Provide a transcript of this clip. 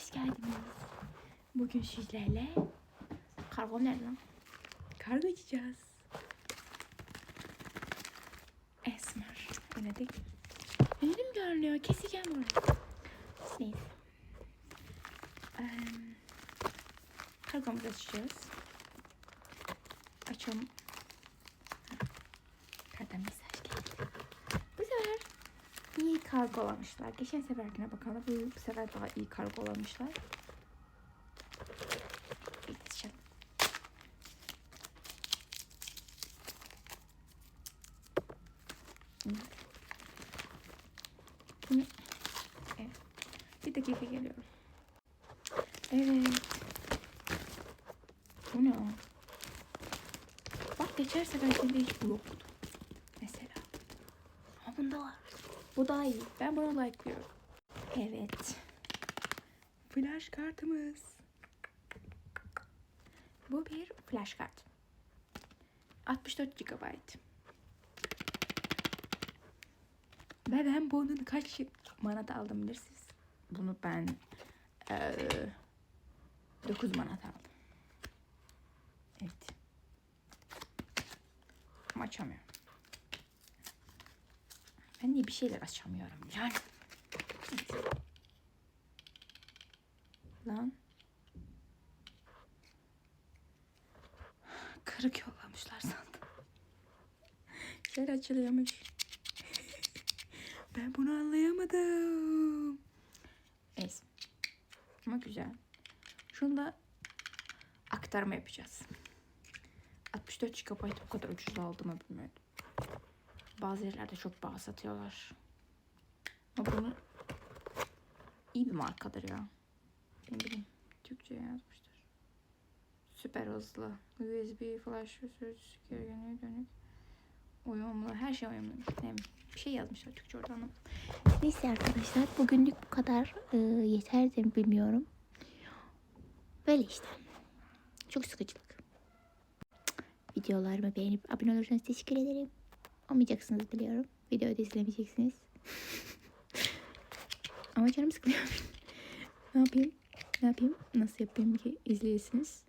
Hoş geldiniz. Bugün sizlerle kargo nerede lan? Kargo açacağız. Esmer. Denedik. Elim görünüyor. Keseceğim bunu. Neyse. Ee, kargomuzu açacağız. Açalım. Kardan mesaj geldi. Bu sefer iyi kargolamışlar. Geçen seferkine bakalım. Bu, sefer daha iyi kargolamışlar. Bunu- Evet. Bir dakika geliyorum. Evet. Bu ne o? Bak geçer seferkinde hiç bu yoktu. Mesela. Ama bunda var. Bu daha iyi. Ben bunu like'lıyorum. Evet. Flash kartımız. Bu bir flash kart. 64 GB. Ve ben bunun kaç manat aldım bilirsiniz. Bunu ben eee 9 manat aldım. Evet. Ama açamıyorum. Ben niye bir şeyler açamıyorum yani. Lan. Kırık yollamışlar sandım. Şöyle açılıyormuş. ben bunu anlayamadım. Neyse. Ama güzel. Şunu da aktarma yapacağız. 64 GB bu kadar ucuz aldığımı bilmiyordum. Bazı yerlerde çok pahalı satıyorlar. Ama bunu iyi bir markadır ya. Ne bileyim. Türkçe yazmışlar. Süper hızlı. USB, flash, söz, geriye dönük. Uyumlu. Her şey uyumlu. Ne. Bir şey yazmışlar Türkçe orada anlamadım. Neyse arkadaşlar bugünlük bu kadar e, yeter de bilmiyorum. Böyle işte. Çok sıkıcılık. Videolarımı beğenip abone olursanız teşekkür ederim. Olmayacaksınız biliyorum. Videoyu da izlemeyeceksiniz. Ama canım sıkılıyor. Ne yapayım? Ne yapayım? Nasıl yapayım ki izleyesiniz?